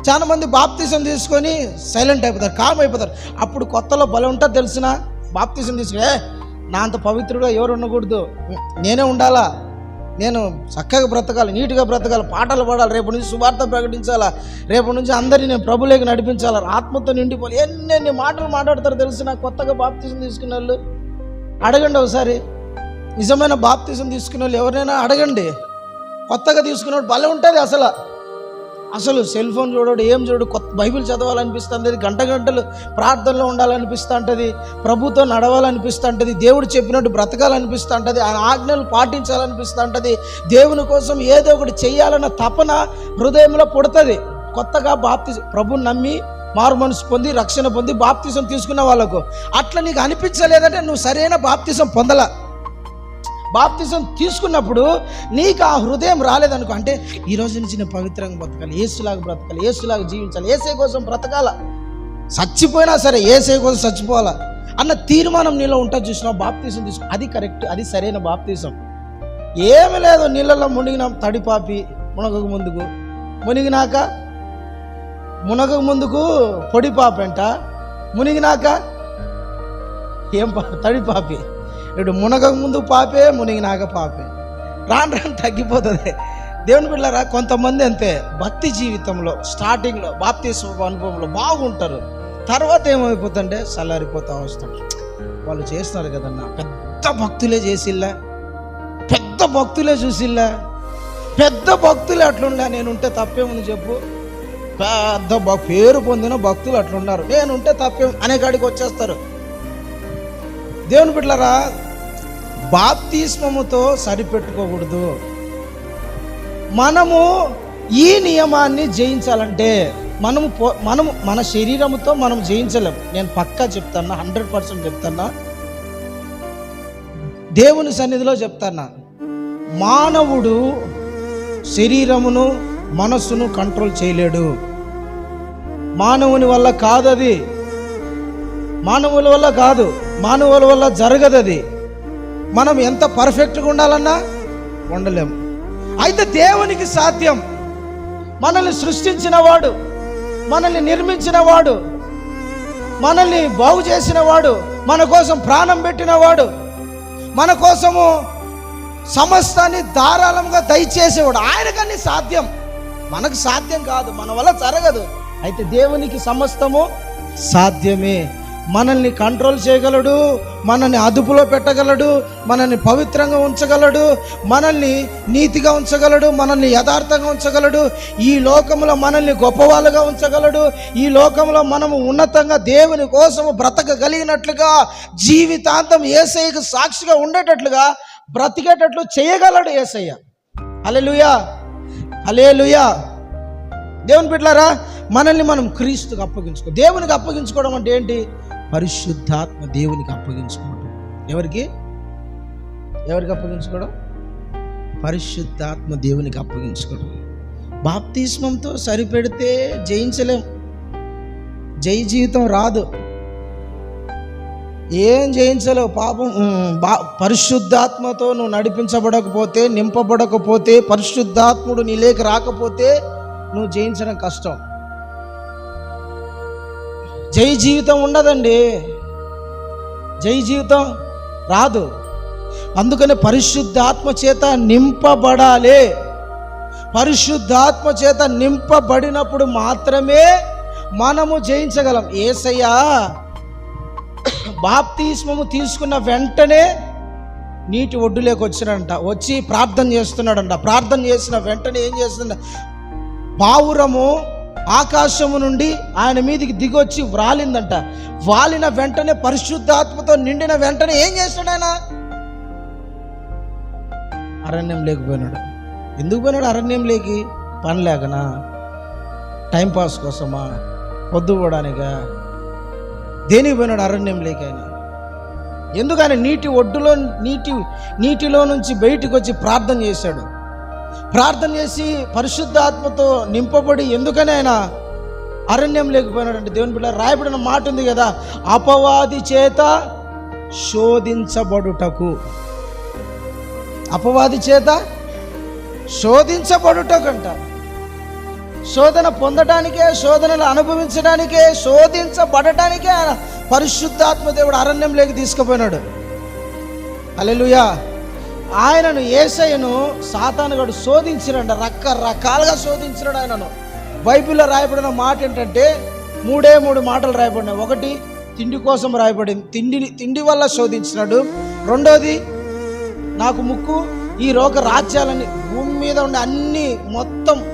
చాలా మంది బాప్తీసం తీసుకొని సైలెంట్ అయిపోతారు కామ్ అయిపోతారు. అప్పుడు కొత్తలో బలం ఉంటుంది తెలిసిన? బాప్తీసం తీసుకునే నా అంత పవిత్రుగా ఎవరు ఉండకూడదు. నేనే ఉండాలా? నేను చక్కగా బ్రతకాలి నీట్గా బ్రతకాలి పాటలు పాడాలి రేపు నుంచి సువార్త ప్రకటించాలా? రేపు నుంచి అందరినీ నేను ప్రభులేకి నడిపించాలా? ఆత్మతో నిండిపోయి ఎన్నెన్ని మాటలు మాట్లాడతారు తెలిసిన? కొత్తగా బాప్తీసం తీసుకున్న వాళ్ళు? అడగండి ఒకసారి. నిజమైన బాప్తీసం తీసుకున్న వాళ్ళు ఎవరైనా అడగండి. కొత్తగా తీసుకున్నప్పుడు భలే ఉంటుంది అసలు. అసలు సెల్ ఫోన్ చూడడు ఏం చూడు కొత్త బైబిల్ చదవాలనిపిస్తుంది గంట గంటలు ప్రార్థనలో ఉండాలనిపిస్తుంటుంది ప్రభుతో నడవాలనిపిస్తుంటుంది దేవుడు చెప్పినట్టు బ్రతకాలనిపిస్తుంటుంది ఆయన ఆజ్ఞలు పాటించాలనిపిస్తుంటుంది దేవుని కోసం ఏదో ఒకటి చేయాలన్న తపన హృదయంలో పుడుతుంది. కొత్తగా బాప్తి ప్రభుని నమ్మి మారు మనసు పొంది రక్షణ పొంది బాప్తిజం తీసుకున్న వాళ్ళకు అట్లా నీకు అనిపించలేదంటే నువ్వు సరైన బాప్తిజం పొందలా. బాప్తిజం తీసుకున్నప్పుడు నీకు ఆ హృదయం రాలేదనుకో అంటే ఈ రోజు నుంచి నేను పవిత్రంగా బ్రతకాలి ఏసులాగా బ్రతకాలి ఏసులాగా జీవించాలి ఏసే కోసం బ్రతకాల. చచ్చిపోయినా సరే ఏసే కోసం చచ్చిపోవాలా? అన్న తీర్మానం నీలో ఉంటా చూసినా బాప్తీసం తీసుకో అది కరెక్ట్ అది సరైన బాప్తీసం. ఏమి లేదు నీళ్ళలో మునిగిన తడిపాపి మునగకు ముందుకు. మునిగినాక మునగకు ముందుకు పొడిపాపంట మునిగినాక ఏం పా తడిపాపి. ఇప్పుడు మునగక ముందు పాపే మునిగినాక పాపే. రాను రాను తగ్గిపోతుంది. దేవుని బిళ్ళరా కొంతమంది అంతే భక్తి జీవితంలో స్టార్టింగ్లో బాప్తి అనుభవంలో బాగుంటారు. తర్వాత ఏమైపోతుంటే చల్లారిపోతా వస్తాడు వాళ్ళు చేస్తున్నారు కదన్నా పెద్ద భక్తులే చేసిల్లా. పెద్ద భక్తులే చూసిల్లా. పెద్ద భక్తులు అట్లుండా నేనుంటే తప్పేముంది చెప్పు. పెద్ద పేరు పొందిన భక్తులు అట్లున్నారు నేనుంటే తప్పేం అనే కాడికి వచ్చేస్తారు. దేవుని బిడ్డలారా బాప్తిస్మముతో సరిపెట్టుకోకూడదు. మనము ఈ నియమాన్ని జయించాలంటే మనము మనము మన శరీరముతో మనం జయించలేం. నేను పక్కా చెప్తాను హండ్రెడ్ పర్సెంట్ చెప్తానా దేవుని సన్నిధిలో చెప్తానా మానవుడు శరీరమును మనస్సును కంట్రోల్ చేయలేడు. మానవుని వల్ల కాదది. మానవుల వల్ల కాదు. మానవుల వల్ల జరగదు అది మనం ఎంత పర్ఫెక్ట్గా ఉండాలన్నా ఉండలేము అయితే దేవునికి సాధ్యం. మనల్ని సృష్టించిన వాడు మనల్ని నిర్మించిన వాడు మనల్ని బాగు చేసిన వాడు మన కోసం ప్రాణం పెట్టిన వాడు మన కోసము సమస్తాన్ని ధారాళంగా దయచేసేవాడు. ఆయన కానీ సాధ్యం. మనకు సాధ్యం కాదు మన వల్ల జరగదు. అయితే దేవునికి సమస్తము సాధ్యమే. మనల్ని కంట్రోల్ చేయగలడు మనల్ని అదుపులో పెట్టగలడు మనల్ని పవిత్రంగా ఉంచగలడు మనల్ని నీతిగా ఉంచగలడు మనల్ని యథార్థంగా ఉంచగలడు. ఈ లోకంలో మనల్ని గొప్పవాళ్ళుగా ఉంచగలడు. ఈ లోకంలో మనము ఉన్నతంగా దేవుని కోసము బ్రతకగలిగినట్లుగా జీవితాంతం ఏసయ్యకు సాక్షిగా ఉండేటట్లుగా బ్రతికేటట్లు చేయగలడు ఏసయ్య. అలెలుయా అలేలుయా దేవుని బిడ్డలారా మనల్ని మనం క్రీస్తుకు అప్పగించుకో దేవునికి అప్పగించుకోవడం అంటే ఏంటి? పరిశుద్ధాత్మ దేవునికి అప్పగించుకోవడం ఎవరికి? ఎవరికి అప్పగించుకోవడం? పరిశుద్ధాత్మ దేవునికి అప్పగించుకోవడం బాప్తిస్మంతో సరిపెడితే జయించలేం. జై జీవితం రాదు. ఏం జయించలేవు పాపం. బా పరిశుద్ధాత్మతో నువ్వు నడిపించబడకపోతే నింపబడకపోతే పరిశుద్ధాత్ముడు నీలేకి రాకపోతే నువ్వు జయించడం కష్టం. జై జీవితం ఉండదండి. జై జీవితం రాదు. అందుకని పరిశుద్ధాత్మ చేత నింపబడాలి. పరిశుద్ధాత్మ చేత నింపబడినప్పుడు మాత్రమే మనము జయించగలం. ఏసయ్యా బాప్తిస్మము తీసుకున్న వెంటనే నీటి ఒడ్డులోకి వచ్చినాడంట. వచ్చి ప్రార్థన చేస్తున్నాడంట. ప్రార్థన చేసిన వెంటనే ఏం చేస్తుండ పావురము ఆకాశము నుండి ఆయన మీదికి దిగొచ్చి వ్రాలిందంట. వాలిన వెంటనే పరిశుద్ధాత్మతో నిండిన వెంటనే ఏం చేస్తాడు ఆయన? అరణ్యం లేకపోయినాడు. ఎందుకు పోయినాడు అరణ్యం లేకి? పని లేకనా? టైంపాస్ కోసమా? పొద్దుపోవడానికా దేనికి పోయినాడు అరణ్యం లేక ఆయన? ఎందుకని నీటి ఒడ్డులో నీటి నీటిలో నుంచి బయటికి వచ్చి ప్రార్థన చేశాడు? ప్రార్థన చేసి పరిశుద్ధాత్మతో నింపబడి ఎందుకని ఆయన అరణ్యం లేకపోయినాడంటే దేవుని బిడ్డ రాయబడిన మాట ఉంది కదా అపవాది చేత శోధించబడుటకు. అపవాది చేత శోధించబడుటకంట. శోధన పొందటానికే శోధనలు అనుభవించడానికే శోధించబడటానికే ఆయన పరిశుద్ధాత్మ దేవుడు అరణ్యంలోకి తీసుకుపోయినాడు. అలెలుయా ఆయనను ఏసయ్యను సాతానుగాడు శోధించిరంట రకరకాలుగా శోధించినాడు ఆయనను. బైబిల్లో రాయబడిన మాట ఏంటంటే మూడే మూడు మాటలు రాయబడినాయి. ఒకటి తిండి కోసం రాయబడింది. తిండిని తిండి వల్ల శోధించినాడు. రెండోది నాకు ముక్కు ఈ రోగ రాజ్యాలని భూమి మీద ఉండే అన్ని మొత్తం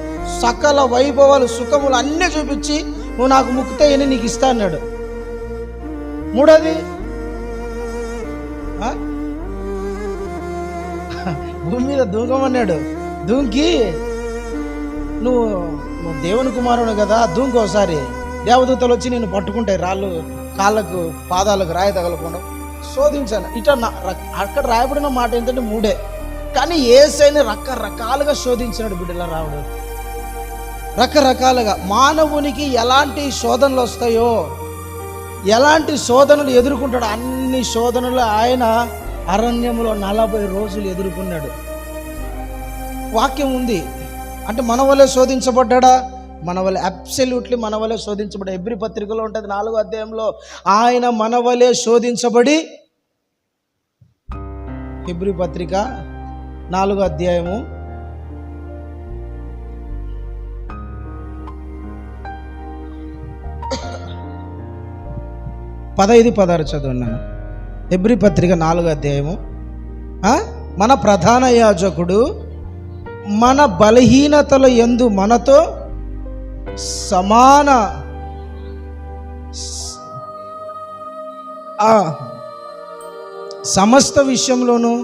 సకల వైభవాలు సుఖములు అన్నీ చూపించి నువ్వు నాకు ముక్కుతే నేను నీకు ఇస్తా అన్నాడు. మూడోది భూమి మీద దూకమన్నాడు. దూకి నువ్వు నువ్వు దేవుని కుమారుడు కదా దూంకి ఒకసారి. దేవదూతలు వచ్చి నేను పట్టుకుంటాయి రాళ్ళు కాళ్ళకు పాదాలకు రాయి తగలకుండా శోధించాను. ఇట అక్కడ రాయబడిన మాట ఏంటంటే మూడే. కానీ ఏసైని రకరకాలుగా శోధించినాడు బిడ్డల రావుడు రకరకాలుగా మానవునికి ఎలాంటి శోధనలు వస్తాయో ఎలాంటి శోధనలు ఎదుర్కొంటాడు అన్ని శోధనలు ఆయన అరణ్యంలో నలభై రోజులు ఎదుర్కొన్నాడు. వాక్యం ఉంది. అంటే మన వల్లే శోధించబడ్డా మన వల్ల అబ్సల్యూట్లీ మన వల్లే శోధించబడి ఎబ్రి పత్రికలో ఉంటుంది నాలుగో అధ్యాయంలో ఆయన మన వలె శోధించబడి ఎబ్రి పత్రిక నాలుగో అధ్యాయము పదహైదు పదహారు చదువున్నాను. ఎబ్రి పత్రిక నాలుగో అధ్యాయము. మన ప్రధాన యాజకుడు మన బలహీనతల ఎందు మనతో సమాన సమస్త విషయంలోనూ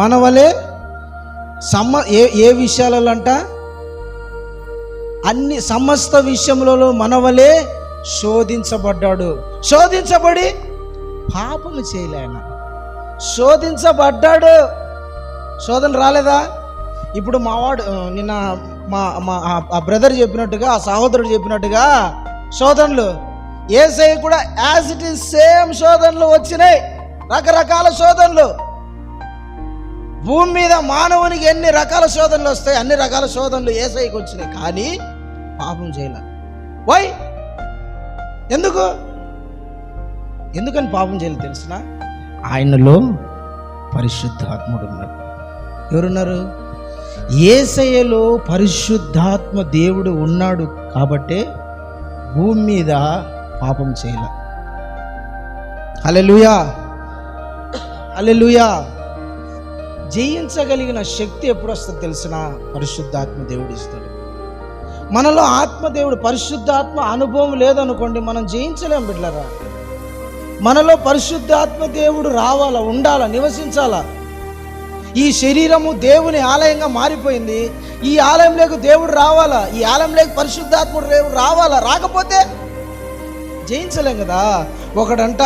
మన వలె సమ ఏ ఏ విషయాలలో అంట అన్ని సమస్త విషయంలో మన వలె శోధించబడ్డాడు. శోధించబడి పాపము చేయలే ఆయన శోధించబడ్డాడు. శోధన రాలేదా? ఇప్పుడు మావాడు నిన్న మా మా ఆ- బ్రదర్ చెప్పినట్టుగా ఆ సహోదరుడు చెప్పినట్టుగా శోధనలు. ఏసై కూడా యాజ్ ఇట్ ఈస్ సేమ్ శోధనలు వచ్చినాయి. రకరకాల శోధనలు. భూమి మీద మానవునికి ఎన్ని రకాల శోధనలు వస్తాయి అన్ని రకాల శోధనలు ఏసైకి వచ్చినాయి. కానీ పాపం చేయలే వై ఎందుకు? ఎందుకని పాపం చేయాలి తెలిసిన? ఆయనలో పరిశుద్ధాత్ముడు ఉన్నాడు ఎవరున్నారు? ఏసయ్యలో పరిశుద్ధాత్మ దేవుడు ఉన్నాడు కాబట్టే భూమి మీద పాపం చేయలే. అలెలుయా అలెలుయా జయించగలిగిన శక్తి ఎప్పుడు వస్తుంది తెలిసిన? పరిశుద్ధాత్మ దేవుడు ఇస్తాడు. మనలో ఆత్మదేవుడు పరిశుద్ధాత్మ అనుభవం లేదనుకోండి మనం జయించలేం బిడ్డలరా? మనలో పరిశుద్ధాత్మ దేవుడు రావాలా ఉండాలా నివసించాలా? ఈ శరీరము దేవుని ఆలయంగా మారిపోయింది. ఈ ఆలయంలోకి దేవుడు రావాలా? ఈ ఆలయంలోకి పరిశుద్ధాత్ముడు దేవుడు రావాలా? రాకపోతే జయించలేం కదా? ఒకడంట